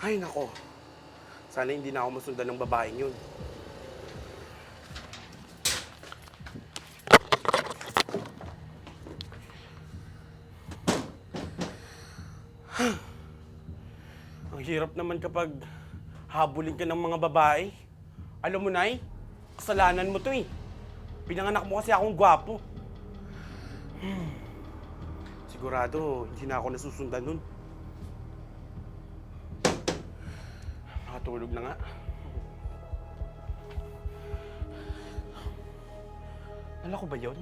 Ay, nako. Sana hindi na ako masundan ng babaeng yun. Ang hirap naman kapag habulin ka ng mga babae. Alam mo, Nay, kasalanan mo to eh. Pinanganak mo kasi akong gwapo. Hmm. Sigurado, hindi na ako nasusundan nun. Nakatulog na nga. Nala ko ba yun?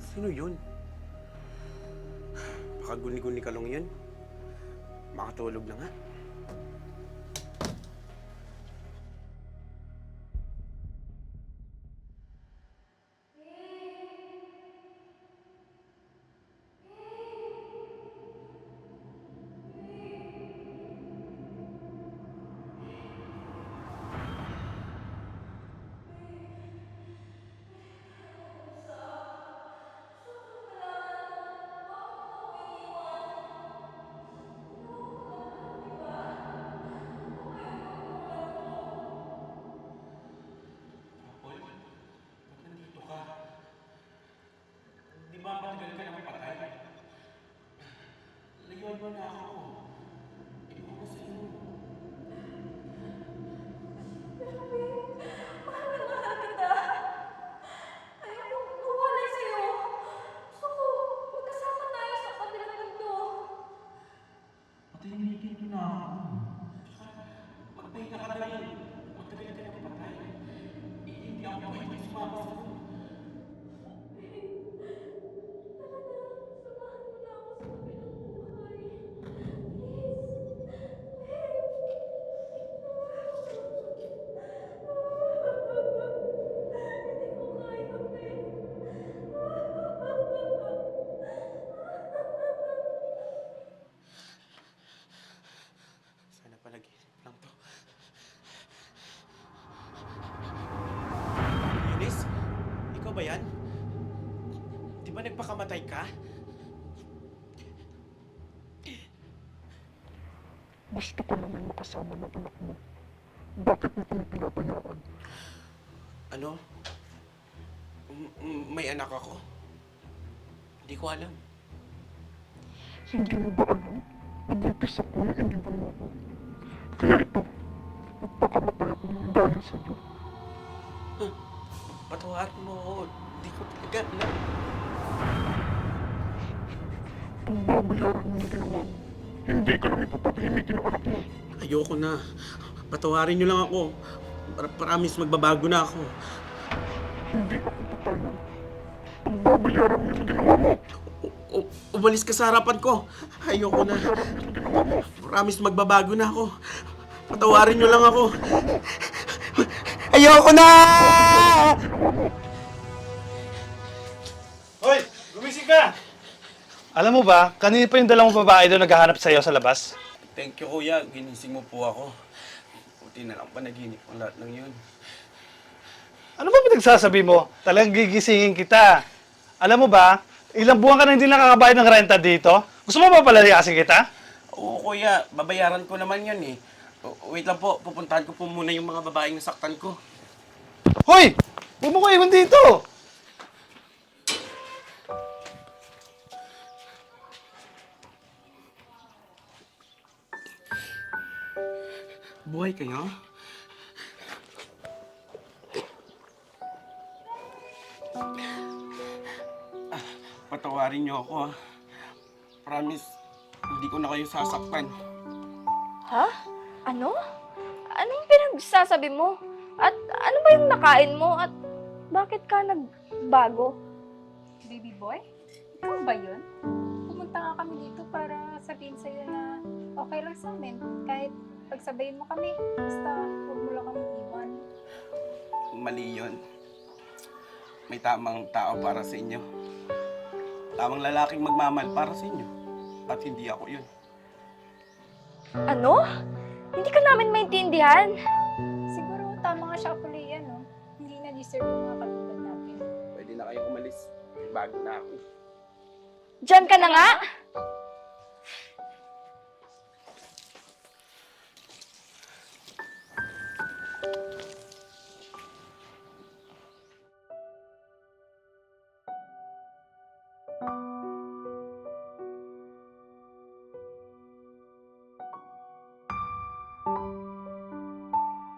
Sino yun? Baka guni-guni ka lang yun. Makatulog na nga. Na ako. Ikaw ko sa inyo. Mahal kita. Ayaw ko mawalay sa'yo. Gusto ko, magkasama tayo sa kabilang mundo. Patahimikin mo na ako. Magpahinga ka na rin. Matagal ka nang patay. Hindi ako pwede sumama sa iyo. Sana palagisip lang to. Eunice, ikaw ba yan? Di ba nagpakamatay ka? Gusto ko naman makasama ng anak mo. Bakit mo ito pinabayaan? Ano? M- m- may anak ako? Hindi ko alam. Hindi mo ba alam? Nabuntis ako na iniwan mo ako. Kaya ito, magpakamatay ako ng dahil sa iyo. Patawarin mo ako. Hindi ko talaga alam. Kung babayaran mo ng ginawa mo, hindi ka lang ipapatahimikin ang anak mo. Ayoko na. Patawarin niyo lang ako. Para promise magbabago na ako. Hindi ako papayag. Kung babayaran mo yung ginawa mo, u- umalis ka sa harapan ko. Ayoko na. Promise magbabago na ako. Patawarin niyo lang ako. Ayoko na! Hoy! Gumising ka! Alam mo ba, kanina pa yung dalawang babae doon naghahanap sa'yo sa labas? Thank you, kuya. Ginising mo po ako. Buti na lang panaginip ang lahat ng yun. Ano ba pinagsasabi mo? Talagang gigisingin kita. Alam mo ba, ilang buwan ka na hindi nakakabayad ng renta dito? Gusto mo ba palalayasin kita? Oo, kuya. Babayaran ko naman yun eh. O- Wait lang po. Pupuntahan ko po muna yung mga babaeng nasaktan ko. Hoy! Huwag mo ko iwan dito! Buhay kayo? Patawarin niyo ako. Promise, hindi ko na kayo sasaktan. Ha? Ano? Ano yung pinagsasabi mo? At ano ba yung nakain mo? At bakit ka nagbago? Baby boy? Ikaw ba yun? Pumunta nga kami dito para sabihin sa'yo na okay lang sa amin. Kahit pagsabayin mo kami, basta huwag mo lang kami iwan. Mali yun. May tamang tao para sa inyo. Tamang lalaking magmamahal para sa inyo. At hindi ako yun. Ano? Hindi ka namin maintindihan. Siguro tama nga siya kapuli yan, no? Hindi na deserve yung mga katulad natin. Pwede na kayo umalis. Bago na ako. Diyan ka na nga!